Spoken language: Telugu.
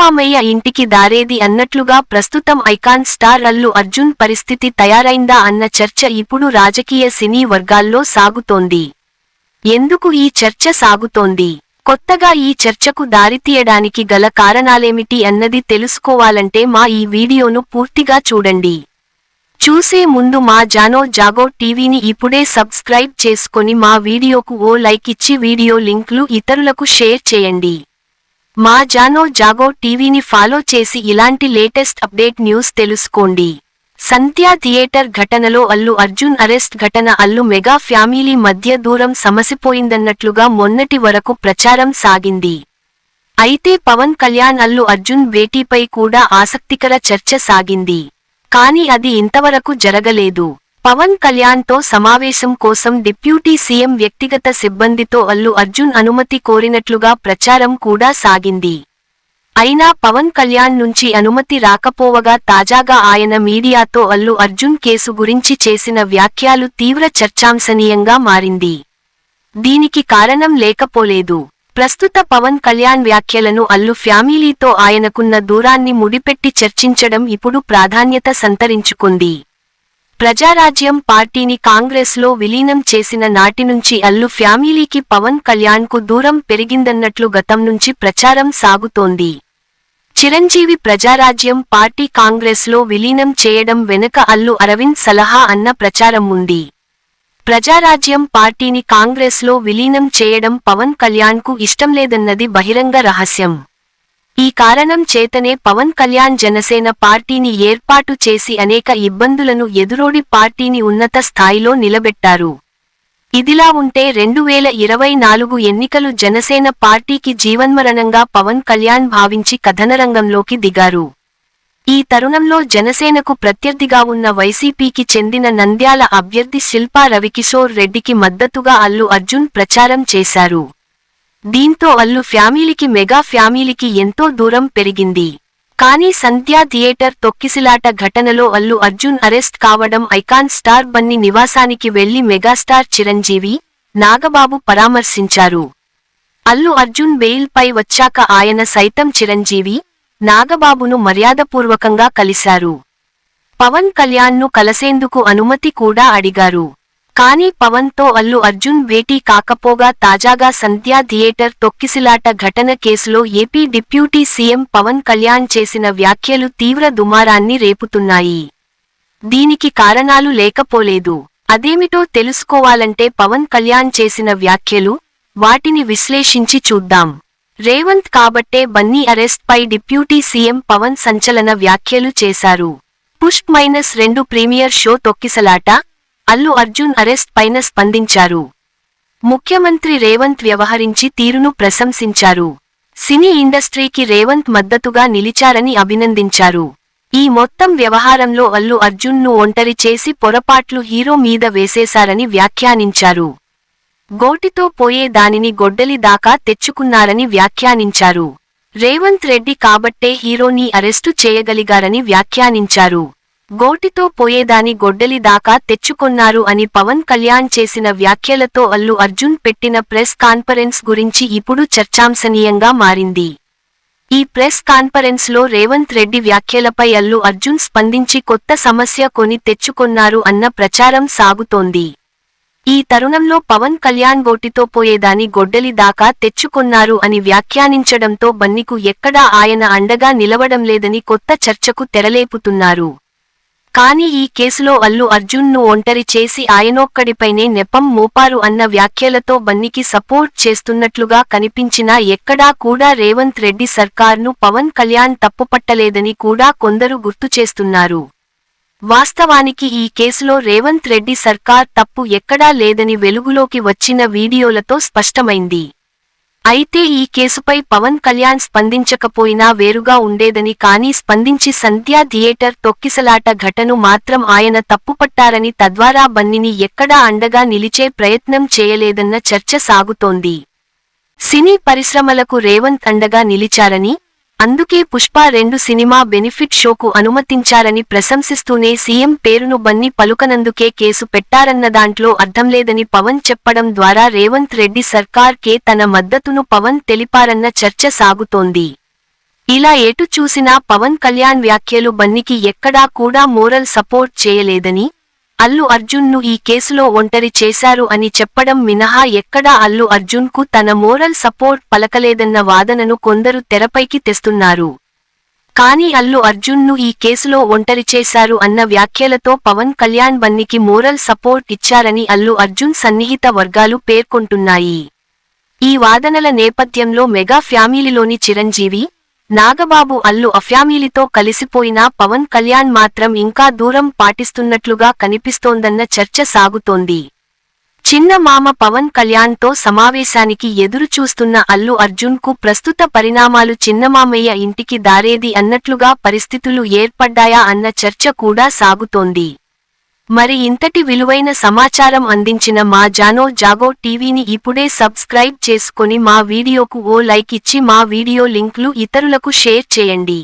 చందమామయ్య ఇంటికి దారేది అన్నట్లుగా ప్రస్తుతం ఐకాన్ స్టార్ అల్లు అర్జున్ పరిస్థితి తయారైందా అన్న చర్చ ఇప్పుడు రాజకీయ సినీ వర్గాల్లో సాగుతోంది. ఎందుకు ఈ చర్చ సాగుతోంది? కొత్తగా ఈ చర్చకు దారితీయడానికి గల కారణాలేమిటి అన్నది తెలుసుకోవాలంటే మా ఈ వీడియోను పూర్తిగా చూడండి. చూసే ముందు మా జానో జాగో టీవీని ఇప్పుడే సబ్స్క్రైబ్ చేసుకొని మా వీడియోకు ఓ లైక్ ఇచ్చి వీడియో లింక్లు ఇతరులకు షేర్ చేయండి. మా జానో జాగో టీవీని ఫాలో చేసి ఇలాంటి లేటెస్ట్ అప్డేట్ న్యూస్ తెలుసుకోండి. సంధ్యా థియేటర్ ఘటనలో అల్లు అర్జున్ అరెస్ట్ ఘటన అల్లు మెగా ఫ్యామిలీ మధ్య దూరం సమసిపోయిందన్నట్లుగా మొన్నటి వరకు ప్రచారం సాగింది. అయితే పవన్ కళ్యాణ్ అల్లు అర్జున్ భేటీపై కూడా ఆసక్తికర చర్చ సాగింది. కానీ అది ఇంతవరకు జరగలేదు. పవన్ కళ్యాణ్తో సమావేశం కోసం డిప్యూటీ సీఎం వ్యక్తిగత సిబ్బందితో అల్లు అర్జున్ అనుమతి కోరినట్లుగా ప్రచారం కూడా సాగింది. అయినా పవన్ కళ్యాణ్ నుంచి అనుమతి రాకపోవగా తాజాగా ఆయన మీడియాతో అల్లు అర్జున్ కేసు గురించి చేసిన వ్యాఖ్యలు తీవ్ర చర్చాంశనీయంగా మారింది. దీనికి కారణం లేకపోలేదు. ప్రస్తుత పవన్ కళ్యాణ్ వ్యాఖ్యలను అల్లు ఫ్యామిలీతో ఆయనకున్న దూరాన్ని ముడిపెట్టి చర్చించడం ఇప్పుడు ప్రాధాన్యత సంతరించుకుంది. ప్రజారాజ్యం పార్టీని కాంగ్రెస్లో విలీనం చేసిన నాటి నుంచి అల్లు ఫ్యామిలీకి పవన్ కళ్యాణ్కు దూరం పెరిగిందన్నట్లు గతం నుంచి ప్రచారం సాగుతోంది. చిరంజీవి ప్రజారాజ్యం పార్టీ కాంగ్రెస్లో విలీనం చేయడం వెనుక అల్లు అరవింద్ సలహా అన్న ప్రచారం ఉంది. ప్రజారాజ్యం పార్టీని కాంగ్రెస్లో విలీనం చేయడం పవన్ కళ్యాణ్కు ఇష్టం లేదన్నది బహిరంగ రహస్యం. ఈ కారణం చేతనే పవన్ కళ్యాణ్ జనసేన పార్టీని ఏర్పాటు చేసి అనేక ఇబ్బందులను ఎదురోడి పార్టీని ఉన్నత స్థాయిలో నిలబెట్టారు. ఇదిలా ఉంటే రెండు వేల ఇరవై నాలుగు ఎన్నికలు జనసేన పార్టీకి జీవన్మరణంగా పవన్ కళ్యాణ్ భావించి కథనరంగంలోకి దిగారు. ఈ తరుణంలో జనసేనకు ప్రత్యర్థిగా ఉన్న వైసీపీకి చెందిన నంద్యాల అభ్యర్థి శిల్పా రవికిషోర్ రెడ్డికి మద్దతుగా అల్లు అర్జున్ ప్రచారం చేశారు. దీంతో అల్లు ఫ్యామిలీకి మెగా ఫ్యామిలీకి ఎంతో దూరం పెరిగింది. కానీ సంధ్యా థియేటర్ తొక్కిసిలాట ఘటనలో అల్లు అర్జున్ అరెస్ట్ కావడం ఐకాన్ స్టార్ బన్నీ నివాసానికి వెళ్ళి మెగాస్టార్ చిరంజీవి నాగబాబు పరామర్శించారు. అల్లు అర్జున్ బెయిల్పై వచ్చాక ఆయన సైతం చిరంజీవి నాగబాబును మర్యాదపూర్వకంగా కలిశారు. పవన్ కళ్యాణ్ను కలసేందుకు అనుమతి కూడా అడిగారు. కానీ పవన్తో అల్లు అర్జున్ భేటీ కాకపోగా తాజాగా సంధ్యా థియేటర్ తొక్కిసిలాట ఘటన కేసులో AP deputy CM Pawan Kalyan చేసిన వ్యాఖ్యలు తీవ్ర దుమారాన్ని రేపుతున్నాయి. దీనికి కారణాలు లేకపోలేదు. అదేమిటో తెలుసుకోవాలంటే పవన్ కళ్యాణ్ చేసిన వ్యాఖ్యలు వాటిని విశ్లేషించి చూద్దాం. రేవంత్ కాబట్టే బన్నీ అరెస్ట్ పై డిప్యూటీ సీఎం పవన్ సంచలన వ్యాఖ్యలు చేశారు. పుష్ప్ మైనస్ రెండు ప్రీమియర్ షో తొక్కిసలాట అల్లు అర్జున్ అరెస్ట్ పైన స్పందించారు. ముఖ్యమంత్రి రేవంత్ వ్యవహరించి తీరును ప్రశంసించారు. సినీ ఇండస్ట్రీకి రేవంత్ మద్దతుగా నిలిచారని అభినందించారు. ఈ మొత్తం వ్యవహారంలో అల్లు అర్జున్ను ఒంటరి చేసి పొరపాట్లు హీరో మీద వేసేశారని వ్యాఖ్యానించారు. గోటితో పోయే దానిని గొడ్డలి దాకా తెచ్చుకున్నారని వ్యాఖ్యానించారు. రేవంత్ రెడ్డి కాబట్టే హీరోని అరెస్టు చేయగలిగారని వ్యాఖ్యానించారు. గోటితో పోయేదాని గొడ్డలి దాకా తెచ్చుకొన్నారు అని పవన్ కళ్యాణ్ చేసిన వ్యాఖ్యలతో అల్లు అర్జున్ పెట్టిన ప్రెస్ కాన్ఫరెన్స్ గురించి ఇప్పుడు చర్చాంశనీయంగా మారింది. ఈ ప్రెస్ కాన్ఫరెన్స్లో రేవంత్ రెడ్డి వ్యాఖ్యలపై అల్లు అర్జున్ స్పందించి కొత్త సమస్య కొని తెచ్చుకొన్నారు అన్న ప్రచారం సాగుతోంది. ఈ తరుణంలో పవన్ కళ్యాణ్ గోటితో పోయేదాని గొడ్డలి దాకా తెచ్చుకొన్నారు అని వ్యాఖ్యానించడంతో బన్నికు ఎక్కడా ఆయన అండగా నిలవడం లేదని కొత్త చర్చకు తెరలేపుతున్నారు. కానీ ఈ కేసులో అల్లు అర్జున్ను ఒంటరి చేసి ఆయనొక్కడిపైనే నెపం మోపారు అన్న వ్యాఖ్యలతో బన్నికి సపోర్ట్ చేస్తున్నట్లుగా కనిపించినా ఎక్కడా కూడా రేవంత్ రెడ్డి సర్కార్ను పవన్ కళ్యాణ్ తప్పుపట్టలేదని కూడా కొందరు గుర్తు చేస్తున్నారు. వాస్తవానికి ఈ కేసులో రేవంత్ రెడ్డి సర్కార్ తప్పు ఎక్కడా లేదని వెలుగులోకి వచ్చిన వీడియోలతో స్పష్టమైంది. అయితే ఈ కేసుపై పవన్ కళ్యాణ్ స్పందించకపోయినా వేరుగా ఉండేదని కానీ స్పందించి సంధ్యా థియేటర్ తొక్కిసలాట ఘటను మాత్రం ఆయన తప్పుపట్టారని తద్వారా బన్నిని ఎక్కడా అండగా నిలిచే ప్రయత్నం చేయలేదన్న చర్చ సాగుతోంది. సినీ పరిశ్రమలకు రేవంత్ అండగా నిలిచారని అందుకే పుష్ప రెండు సినిమా బెనిఫిట్ షోకు అనుమతించారని ప్రశంసిస్తూనే సీఎం పేరును బన్ని పలుకనందుకే కేసు పెట్టారన్న దాంట్లో అర్థం లేదని పవన్ చెప్పడం ద్వారా రేవంత్ రెడ్డి సర్కార్ కే తన మద్దతును పవన్ తెలిపారన్న చర్చ సాగుతోంది. ఇలా ఎటు చూసినా పవన్ కళ్యాణ్ వ్యాఖ్యలు బన్నీకి ఎక్కడా కూడా మోరల్ సపోర్ట్ చేయలేదని అల్లు అర్జున్ను ఈ కేసులో ఒంటరి చేశారు అని చెప్పడం మినహా ఎక్కడా అల్లు అర్జున్కు తన మోరల్ సపోర్ట్ పలకలేదన్న వాదనను కొందరు తెరపైకి తెస్తున్నారు. కానీ అల్లు అర్జున్ను ఈ కేసులో ఒంటరి చేశారు అన్న వ్యాఖ్యలతో పవన్ కళ్యాణ్ బన్నికి మోరల్ సపోర్ట్ ఇచ్చారని అల్లు అర్జున్ సన్నిహిత వర్గాలు పేర్కొంటున్నాయి. ఈ వాదనల నేపథ్యంలో మెగా ఫ్యామిలీలోని చిరంజీవి నాగబాబు అల్లు అఫ్యామిలీతో కలిసిపోయినా పవన్ కళ్యాణ్ మాత్రం ఇంకా దూరం పాటిస్తున్నట్లుగా కనిపిస్తోందన్న చర్చ సాగుతోంది. చిన్న మామ పవన్ కళ్యాణ్తో సమావేశానికి ఎదురు చూస్తున్న అల్లు అర్జున్కు ప్రస్తుత పరిణామాలు చిన్నమామయ్య ఇంటికి దారేది అన్నట్లుగా పరిస్థితులు ఏర్పడ్డాయా అన్న చర్చ కూడా సాగుతోంది. మరి ఇంతటి విలువైన సమాచారం అందించిన మా జానో జాగో టీవీని ఇప్పుడే సబ్స్క్రైబ్ చేసుకొని మా వీడియోకు ఓ లైక్ ఇచ్చి మా వీడియో లింక్లు ఇతరులకు షేర్ చేయండి.